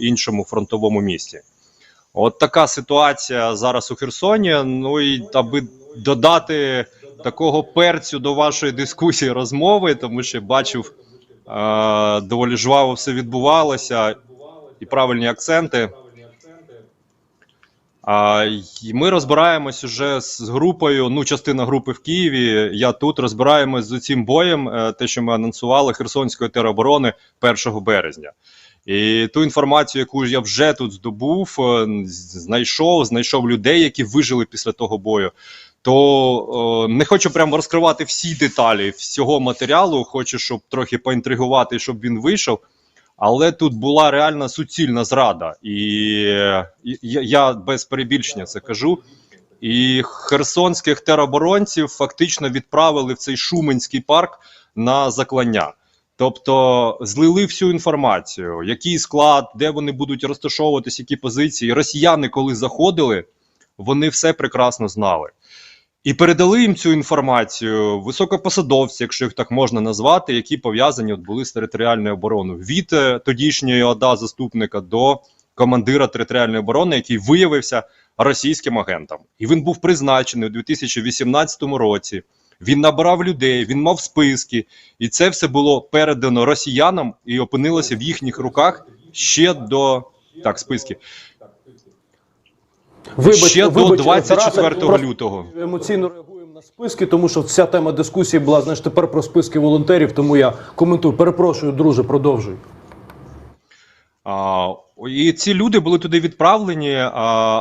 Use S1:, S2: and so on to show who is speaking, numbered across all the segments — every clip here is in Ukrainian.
S1: іншому фронтовому місті. От така ситуація зараз у Херсоні. Ну і аби додати такого перцю до вашої дискусії розмови, тому що бачив е, доволі жваво все відбувалося і правильні акценти. А, й ми розбираємось уже з групою. Ну, частина групи в Києві. Я тут розбираємось з цим боєм, е, те, що ми анонсували Херсонської тероборони 1 березня. І ту інформацію, яку я вже тут здобув, е, знайшов, знайшов людей, які вижили після того бою. То е, не хочу прямо розкривати всі деталі всього матеріалу. Хочу, щоб трохи поінтригувати, щоб він вийшов. Але тут була реальна суцільна зрада, і і я без перебільшення це кажу. І херсонських тероборонців фактично відправили в цей Шуменський парк на заклання. Тобто злили всю інформацію, який склад, де вони будуть розташовуватись, які позиції. Росіяни, коли заходили, вони все прекрасно знали. І передали їм цю інформацію високопосадовці, якщо їх так можна назвати, які пов'язані от були з територіальною обороною від е, тодішньої ОДА заступника до командира територіальної оборони, який виявився російським агентом. І він був призначений у 2018 році. Він набирав людей, він мав списки, і це все було передано росіянам і опинилося в їхніх руках ще до так, списки ще до 24
S2: просто
S1: лютого.
S2: Емоційно реагуємо на списки, тому що вся тема дискусії була знаєш тепер про списки волонтерів. Тому я коментую. Перепрошую, друже, продовжуй.
S1: І ці люди були туди відправлені,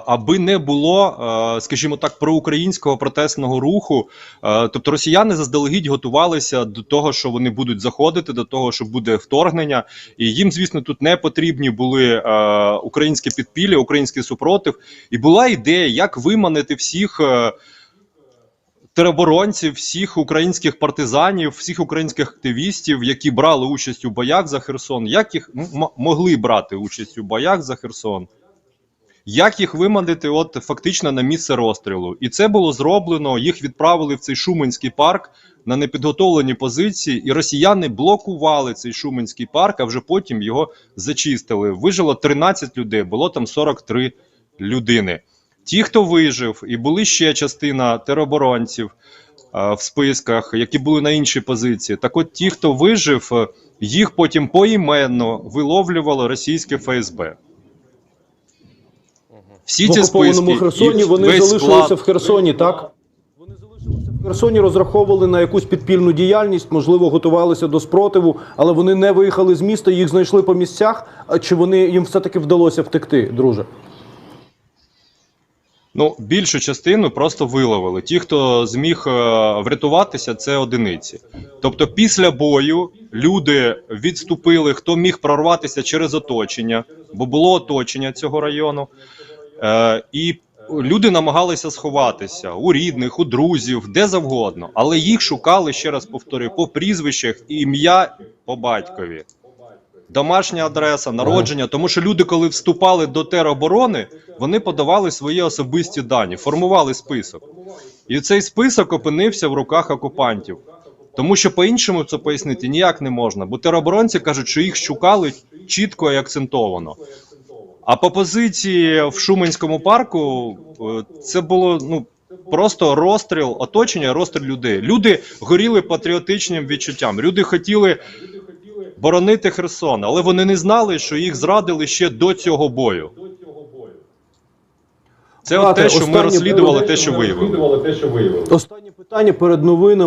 S1: аби не було, скажімо так, проукраїнського протестного руху. Тобто росіяни заздалегідь готувалися до того, що вони будуть заходити, до того, що буде вторгнення. І їм, звісно, тут не потрібні були а, українські підпілля, український супротив. І була ідея, як виманити всіх. Тероборонців, всіх українських партизанів, всіх українських активістів, які брали участь у боях за Херсон, як їх могли брати участь у боях за Херсон, як їх виманити от фактично на місце розстрілу. І це було зроблено. Їх відправили в цей Шуменський парк на непідготовлені позиції, і росіяни блокували цей Шуменський парк, а вже потім його зачистили. Вижило 13 людей, було там 43 людини. Ті, хто вижив, і були ще частина тероборонців в списках, які були на іншій позиції. Так от ті, хто вижив, їх потім поіменно виловлювало російське ФСБ. Всі ці списки,
S2: Херсоні
S1: і
S2: вони
S1: весь
S2: залишилися
S1: склад-
S2: в Херсоні, так? Вони залишилися в Херсоні, розраховували на якусь підпільну діяльність, можливо, готувалися до спротиву, але вони не виїхали з міста, їх знайшли по місцях. А чи вони їм все-таки вдалося втекти, друже?
S1: Ну, більшу частину просто виловили. Ті, хто зміг е, врятуватися, це одиниці. Тобто, після бою люди відступили, хто міг прорватися через оточення, бо було оточення цього району. Е, і люди намагалися сховатися у рідних, у друзів, де завгодно. Але їх шукали, ще раз повторюю, по прізвищах, ім'я по батькові. Домашня адреса, народження, тому що люди, коли вступали до тероборони, вони подавали свої особисті дані, формували список. І цей список опинився в руках окупантів. Тому що по-іншому це пояснити ніяк не можна, бо тероборонці кажуть, що їх шукали чітко і акцентовано. А по позиції в Шуменському парку е, це було ну просто розстріл, оточення, розстріл людей. Люди горіли патріотичним відчуттям. Люди хотіли боронити Херсон, але вони не знали, що їх зрадили ще до цього бою. Це от те, що ми розслідували, те, що виявили.
S2: Останнє питання перед новинами.